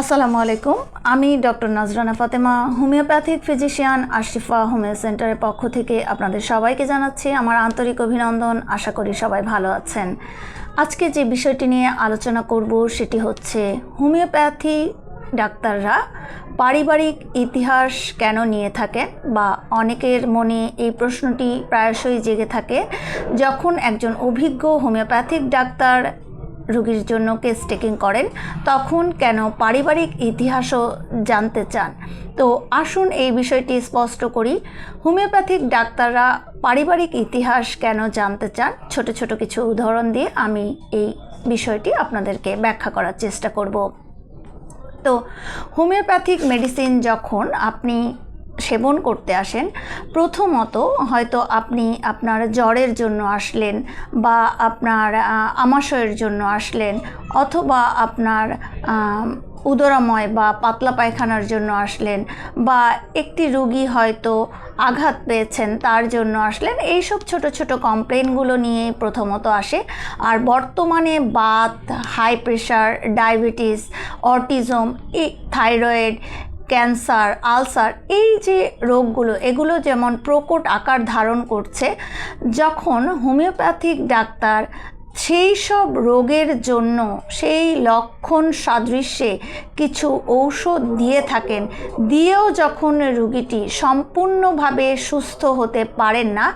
আসসালামু আলাইকুম। আমি doctor Nazrana Fatema, homeopathic physician Ashifa homeo সেন্টারের পক্ষ থেকে আপনাদের সবাইকে জানাচ্ছি আমার আন্তরিক অভিনন্দন। আশা করি সবাই ভালো আছেন। আজকে যে বিষয়টি নিয়ে আলোচনা করব সেটি হচ্ছে, হোমিওপ্যাথি ডাক্তাররা পারিবারিক ইতিহাস কেন নিয়ে থাকেন বা অনেকের মনে এই প্রশ্নটি প্রায়শই জেগে থাকে, যখন একজন অভিজ্ঞ হোমিওপ্যাথিক ডাক্তার রোগীর জন্য কেস টেকিং করেন, তখন কেন পারিবারিক ইতিহাসও জানতে চান? তো আসুন এই বিষয়টি স্পষ্ট করি। হোমিওপ্যাথিক ডাক্তাররা পারিবারিক ইতিহাস কেন জানতে চান? ছোট ছোট কিছু উদাহরণ দিয়ে আমি এই বিষয়টি আপনাদেরকে ব্যাখ্যা করার চেষ্টা করব। তো হোমিওপ্যাথিক মেডিসিন যখন আপনি সেবন করতে আসেন, প্রথমত হয়তো আপনি আপনার জ্বরের জন্য আসলেন বা আপনার আমাশয়ের জন্য আসলেন অথবা আপনার উদরাময় বা পাতলা পায়খানার জন্য আসলেন বা একটি রুগী হয়তো আঘাত পেয়েছেন তার জন্য আসলেন, এইসব ছোট ছোট কমপ্লেনগুলো নিয়ে প্রথমত আসে। আর বর্তমানে Baat, high pressure, diabetes, autism thyroid cancer ulcer এই যে রোগগুলো এগুলো যেমন প্রকট আকার ধারণ করছে যখন হোমিওপ্যাথিক ডাক্তার সেই সব রোগের জন্য সেই লক্ষণ সাদৃশ্যে কিছু ঔষধ দিয়ে থাকেন। দিয়েও যখন রুগীটি সম্পূর্ণভাবে সুস্থ হতে পারেন না,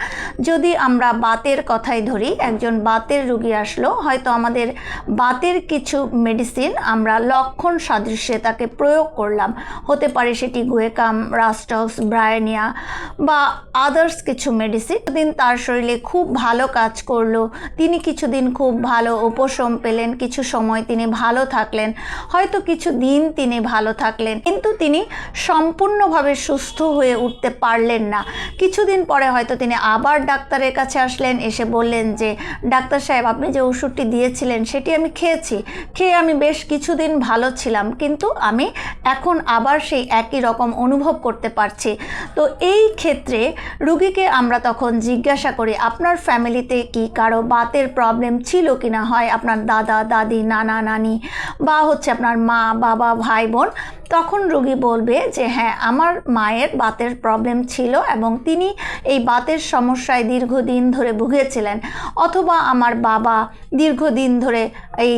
যদি আমরা বাতের কথাই ধরি, একজন বাতের রুগী আসলো, হয়তো আমাদের বাতের কিছু মেডিসিন আমরা লক্ষণ সাদৃশ্যে তাকে প্রয়োগ করলাম। হতে পারে সেটি গুয়েকাম রাস্টক্স ব্রায়নিয়া বা আদার্স কিছু মেডিসিন দিন তার শরীরে খুব ভালো কাজ করল। তিনি কিছুদিন খুব ভালো উপশম পেলেন, কিছু সময় তিনি ভালো থাকলেন, হয়তো কিছু দিন তিনি ভালো থাকলেন, কিন্তু তিনি সম্পূর্ণভাবে সুস্থ হয়ে উঠতে পারলেন না। কিছুদিন পরে হয়তো তিনি আবার ডাক্তারের কাছে আসলেন, এসে বললেন যে, ডাক্তার সাহেব, আপনি যে ওষুধটি দিয়েছিলেন সেটি আমি খেয়েছি, খেয়ে আমি বেশ কিছুদিন ভালো ছিলাম, কিন্তু আমি এখন আবার সেই একই রকম অনুভব করতে পারছি। তো এই ক্ষেত্রে রুগীকে আমরা তখন জিজ্ঞাসা করি, আপনার ফ্যামিলিতে কি কারও বাতের প্রবলেম ছিল কি না হয় আপনার দাদা, দাদি, নানা, নানি বা হচ্ছে আপনার মা, বাবা, ভাই, বোন, তখন রোগী বলবে যে হ্যাঁ আমার মায়ের বাতের প্রবলেম ছিল এবং তিনি এই বাতের সমস্যায় দীর্ঘদিন ধরে ভুগেছিলেন অথবা আমার বাবা দীর্ঘদিন ধরে এই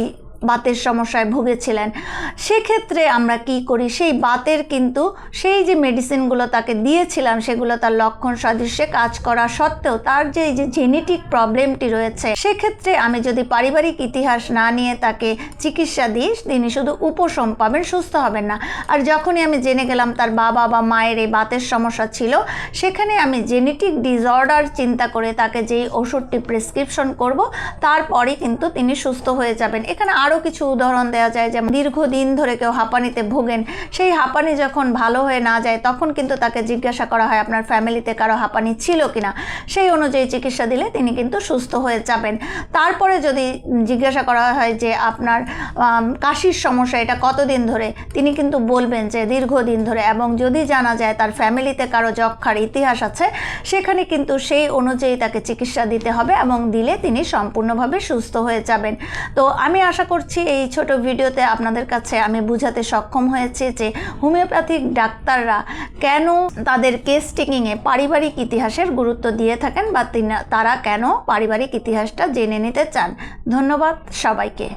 বাতের সমস্যায় ভুগেছিলেন। সেক্ষেত্রে আমরা কি করি? সেই বাতের কিন্তু সেই যে মেডিসিনগুলো তাকে দিয়েছিলাম, সেগুলো তার লক্ষণ সদৃশ্যে কাজ করা সত্ত্বেও তার যে এই যে জেনেটিক প্রবলেমটি রয়েছে, সেক্ষেত্রে আমি যদি পারিবারিক ইতিহাস না নিয়ে তাকে চিকিৎসা দিই, তিনি শুধু উপশম পাবেন, সুস্থ হবেন না। আর যখনই আমি জেনে গেলাম তার বাবা বা মায়ের এই বাতের সমস্যা ছিল, সেখানে আমি জেনেটিক ডিসঅর্ডার চিন্তা করে তাকে যেই ওষুধটি প্রেসক্রিপশন করব তারপরে কিন্তু তিনি সুস্থ হয়ে যাবেন। এখানে আরও কিছু উদাহরণ দেওয়া যায়, যেমন দীর্ঘদিন ধরে কেউ হাঁপানিতে ভোগেন, সেই হাঁপানি যখন ভালো হয়ে না যায়, তখন কিন্তু তাকে জিজ্ঞাসা করা হয়, আপনার ফ্যামিলিতে কারও হাঁপানি ছিল কিনা? সেই অনুযায়ী চিকিৎসা দিলে তিনি কিন্তু সুস্থ হয়ে যাবেন। তারপরে যদি জিজ্ঞাসা করা হয় যে, আপনার কাশির সমস্যা, এটা কতদিন ধরে? তিনি কিন্তু বলবেন যে, দীর্ঘদিন ধরে। এবং যদি জানা যায় তার ফ্যামিলিতে কারও যক্ষার ইতিহাস আছে, সেখানে কিন্তু সেই অনুযায়ী তাকে চিকিৎসা দিতে হবে এবং দিলে তিনি সম্পূর্ণভাবে সুস্থ হয়ে যাবেন। তো আমি আশা করছি এই ছোট ভিডিওতে আপনাদের কাছে আমি বুঝাতে সক্ষম হয়েছে যে হোমিওপ্যাথিক ডাক্তাররা কেন তাদের কেস টেকিংয়ে পারিবারিক ইতিহাসের গুরুত্ব দিয়ে থাকেন বা তারা কেন পারিবারিক ইতিহাসটা জেনে নিতে চান। ধন্যবাদ সবাইকে।